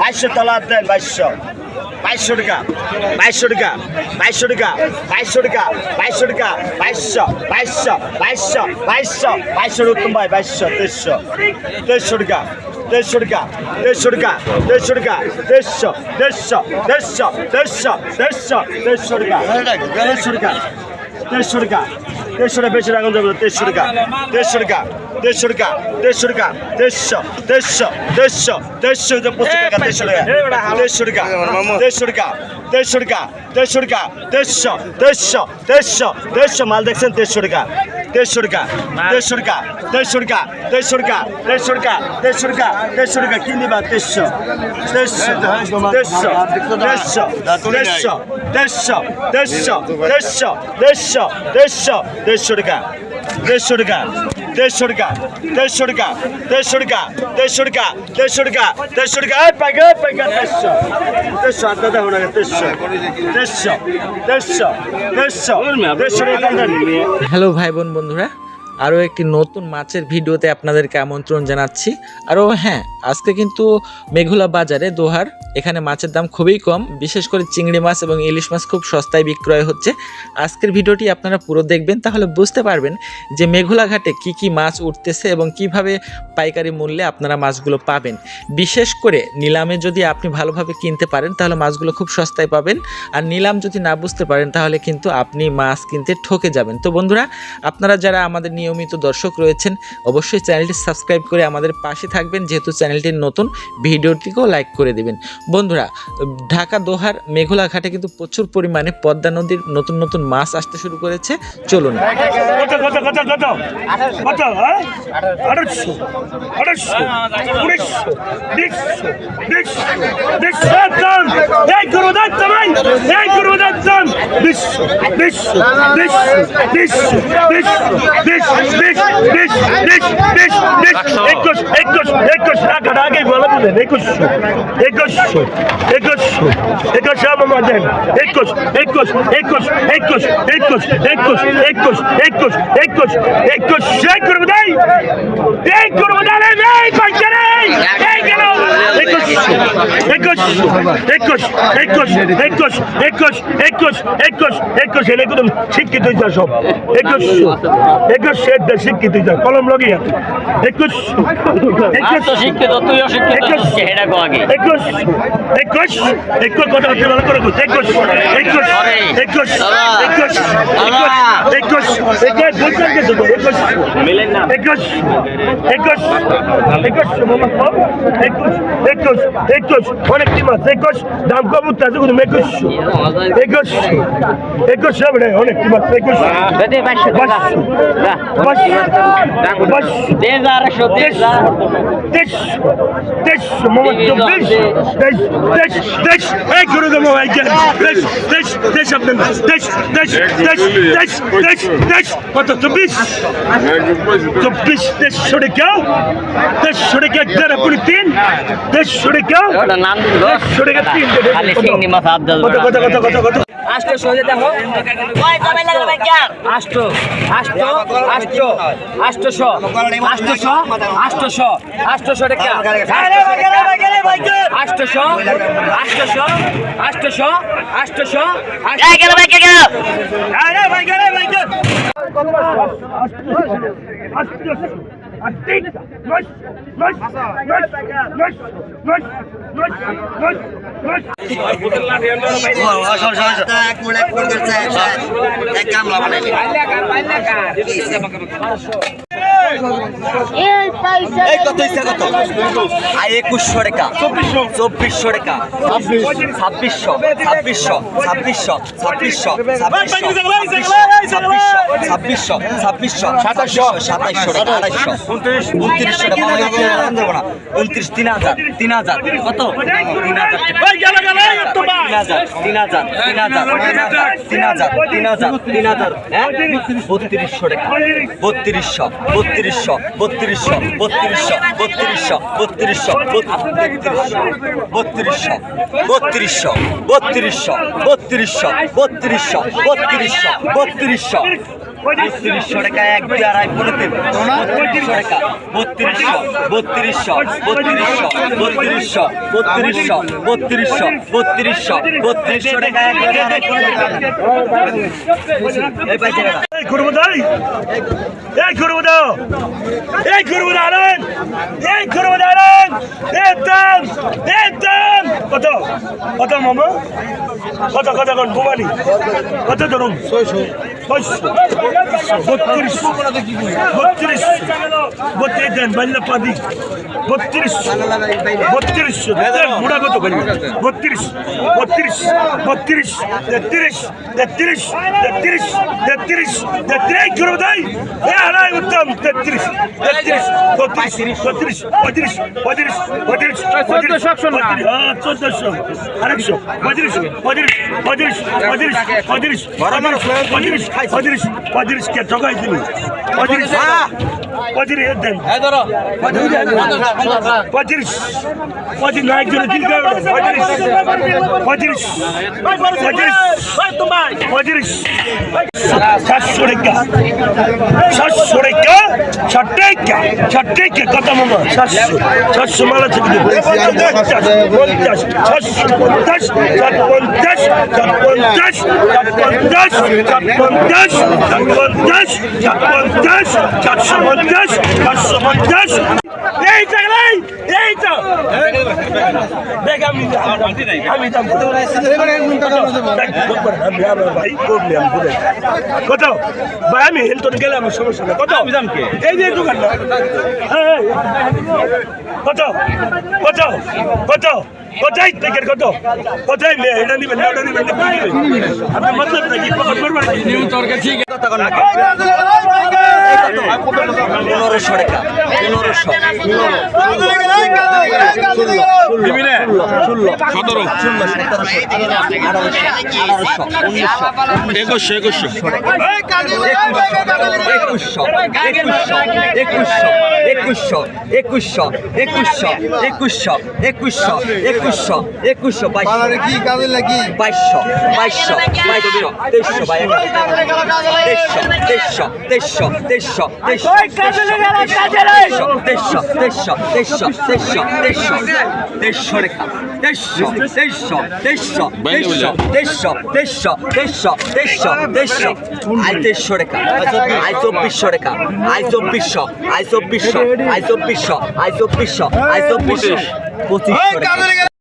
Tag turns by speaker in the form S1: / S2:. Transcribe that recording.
S1: বাইশশো তলার দেন, বাইশশো। বাইশশো টাকা বাইশশো টাকা বাইশশো টাকা বাইশশো টাকা বাইশশো টাকা, বাইশশো বাইশশো বাইশশো বাইশশো বাইশশো উত্তম ভাই, বাইশশো, তেইশশো তেইশশো টাকা দেড়শো টাকা দেড়শো টাকা দেড়শো টাকা দেড়শো দেড়শো দেড়শো দেড়শো দেড়শো দেড়শো টাকা দেড়শো টাকা দেড়শো টাকা দেড়শো টাকা বেশি রাখুন যাবে দেড়শো টাকা দেড়শো টাকা দেড়শো টাকা দেড়শো টাকা, দেড়শো দেড়শো দেড়শো দেড়শো পঁচিশ টাকা, দেড়শো টাকা দেড়শো টাকা দেড়শো টাকা দেড়শো টাকা দেড়শো টাকা, দেড়শো দেড়শো দেড়শো দেড়শো, মাল দেখছেন, দেড়শো টাকা। দেড়শো টাকা দেড়শো টাকা দেড়শো টাকা দেড়শো টাকা দেড়শো টাকা দেড়শো টাকা দেড়শো টাকা কি নিবা? দেড়শো দেড়শো দেড়শো দেড়শো দেড়শো দেড়শো দেড়শো দেড়শো দেড়শো দেড়শো দেড়শো টাকা দেড়শো টাকা দেড়শো টাকা দেড়শো টাকা দেড়শো টাকা দেড়শো টাকা দেড়শো টাকা। পাইকা পাইকা দেড়শো। দেড়শো আটটা দেখো না দেড়শো। দেড়শো দেড়শো দেড়শো দেড়শো।
S2: হ্যালো ভাই বোন বন্ধুরা আরও একটি নতুন মাছের ভিডিওতে আপনাদেরকে আমন্ত্রণ জানাচ্ছি। আরও হ্যাঁ আজকে কিন্তু মেঘুলা বাজারে দোহার, এখানে মাছের দাম খুবই কম, বিশেষ করে চিংড়ি মাছ এবং ইলিশ মাছ খুব সস্তায় বিক্রয় হচ্ছে। আজকের ভিডিওটি আপনারা পুরো দেখবেন, তাহলে বুঝতে পারবেন যে মেঘুলা ঘাটে কি কি মাছ উঠতেছে এবং কীভাবে পাইকারি মূল্যে আপনারা মাছগুলো পাবেন। বিশেষ করে নিলামে যদি আপনি ভালোভাবে কিনতে পারেন, তাহলে মাছগুলো খুব সস্তায় পাবেন। আর নিলাম যদি না বুঝতে পারেন, তাহলে কিন্তু আপনি মাছ কিনতে ঠকে যাবেন। তো বন্ধুরা, আপনারা যারা আমাদের নিয়মিত দর্শক রয়েছেন অবশ্যই চ্যানেলটি সাবস্ক্রাইব করে আমাদের পাশে থাকবেন যেহেতু চ্যানেলটির নতুন ভিডিওটিকেও লাইক করে দিবেন বন্ধুরা ঢাকা দোহার মেঘলা ঘাটে কিন্তু প্রচুর পরিমাণে পদ্মা নদীর নতুন নতুন মাছ আসতে শুরু করেছে চলুন
S1: কত কত কত কত কত হ্যাঁ বিশ বিশ বিশ বিশ বিশ একুশ একুশ একুশ টাকাটা আগে বলে দিলেন একুশশো একুশশো একুশশো একুশ আমার দেন একুশ একুশ একুশ একুশ একুশ একুশ একুশ একুশ একুশ একুশ এই করব দেই এই করব দেয় এই পয়সা নেই এই গেল একুশ একুশ একুশ একুশ একুশ একুশ একুশ একুশ একুশ এলে একদম শিক্ষিত সব একুশ একুশ একুশ শিক্ষিত হইতে কলম লগিয়া। একুশ একুশ
S3: তো শিক্ষিত তুইও শিক্ষিত
S1: একুশ
S3: সেটা গো আগে।
S1: একুশ একুশ একুশ কথা হচ্ছে ভালো করে একুশ একুশ একুশ একুশ একুশ একুশ একুশ বুঝছেন তো একুশ
S3: মিলেন না।
S1: একুশ একুশ একুশ একুশ একুশ একুশ। অনেক টিম আছে। একুশ দাম কম উঠতে আছে কিন্তু একুশ একুশ একুশ না অনেক টিম আছে। একুশ
S3: যদি বাইশশো
S1: What the bish? The bish, this should go. This should get there a pretty thin. This should go. Should get thin. কত কত কত কত কত
S4: আষ্ট সোজা দেখো আষ্ট আষ্ট আষ্ট আষ্টশো আষ্টশো আষ্টশো আষ্টশো টাকা। আষ্টশো আষ্টশো আষ্টশো আষ্টশো আরে ভাই গেলে ভাই গেলে
S5: এই কত ইচ্ছা কত? আর একুশশো টাকা। চব্বিশশো টাকা। ছাব্বিশশো ছাব্বিশশো ছাব্বিশশো ছাব্বিশশো ছাব্বিশশো ছাব্বিশশো সাতাশশো সাতাইশশো টাকা আড়াইশো। উনত্রিশ উনত্রিশশো টাকা। দেবো না। উনত্রিশ তিন হাজার তিন হাজার। কত? তিন হাজার তিন হাজার তিন হাজার তিন হাজার তিন হাজার তিন হাজার তিন হাজার হ্যাঁ? বত্রিশশো টাকা। বত্রিশশো বত্রিশশো বত্রিশশো বত্রিশশো বত্রিশশো বত্রিশশো বত্রিশশো বত্রিশশো বত্রিশশো বত্রিশশো বত্রিশশো বত্রিশশো বত্রিশশো বত্রিশশো বত্রিশশো টাকা, এক দুই আড়াই পনেরো বত্রিশশো টাকা। বত্রিশশো বত্রিশশো বত্রিশশো বত্রিশশো বত্রিশশো বত্রিশশো বত্রিশশো বত্রিশশো টাকা, এক দুই আড়াই এই
S6: করব তাই এই করব দাও এই করব দাঁড়ান এই করব দাঁড়ান একদম একদম কত? কত মামা? কত কত কত? ধরুন? ছয়শো বত্রিশ বত্রিশ বত্রিশ দেন বাল্য পাদি বত্রিশ বত্রিশ দেন মুড়া কত করি বত্রিশ বত্রিশ বত্রিশ তেত্রিশ তেত্রিশ তেত্রিশ তেত্রিশ তেত্রিশ করব তাই হারাই উত্তম তেত্রিশ তেত্রিশ বত্রিশ বত্রিশ পঁয়ত্রিশ পঁয়ত্রিশ পঁয়ত্রিশ চোদ্দশো হ্যাঁ চোদ্দশো আরেকশো পঁয়ত্রিশ পঁয়ত্রিশ পঁয়ত্রিশ পঁয়ত্রিশ পঁয়ত্রিশ পঁয়ত্রিশ খাই অদৃশ অদৃশকে ঠকাই দিলি অদৃশ পঁয়ত্রিশ দেন। পঁয়ত্রিশ পঁয়ত্রিশ না একজনে পঁয়ত্রিশ পঁয়ত্রিশ পঁয়ত্রিশ পঁয়ত্রিশ সাতশো টাকা সাতশো টাকা ষাট টাকা ষাট টাকা কত মামা সাতশো সাতশো মালা থেকে পঞ্চাশ সাতশো পঞ্চাশ ষাট পঞ্চাশ ষাট পঞ্চাশ ষাট পঞ্চাশ ষাট পঞ্চাশ ষাট পঞ্চাশ ষাট পঞ্চাশ সাতশো পঞ্চাশ। সাতশো পঞ্চাশ পাঁচশো পঞ্চাশ এইটা গেলাই এইটা কত? ভাই আমি হেলটন গেলে আমার সমস্যা নেই। কত? এই যে দোকানটা কত? কত? কত? কোথায় টিকিট কত? কোথায় মেয়ে এটা নিবেন না ওটা নিবেন আপনার মতলব নাকি? নিউ তোর কাছে কথা করবেন
S5: পনেরোশো টাকা পনেরোশো ষোলো ষোলো সতেরোশো আঠারোশো আঠারোশো উনিশশো একুশশো একুশশো একুশশো একুশশো একুশশো একুশশো একুশশো একুশশো একুশশো একুশশো বাইশশো বাইশশো বাইশশো বাইশশো তেইশশো বাই তেইশশো তেইশশো তেইশশো তেইশশো তেইশশো তেইশশো তেইশশো তেইশশো তেইশশো তেইশশো রেখা তেইশশো তেইশশো তেইশশো তেইশশো তেইশশো তেইশশো তেইশশো তেইশশো তেইশশো আই তেইশশো রেখা আই চব্বিশশো রেখা আই চব্বিশশো আই চব্বিশশো আই চব্বিশশো আই চব্বিশশো আই চব্বিশশো পঁচিশশো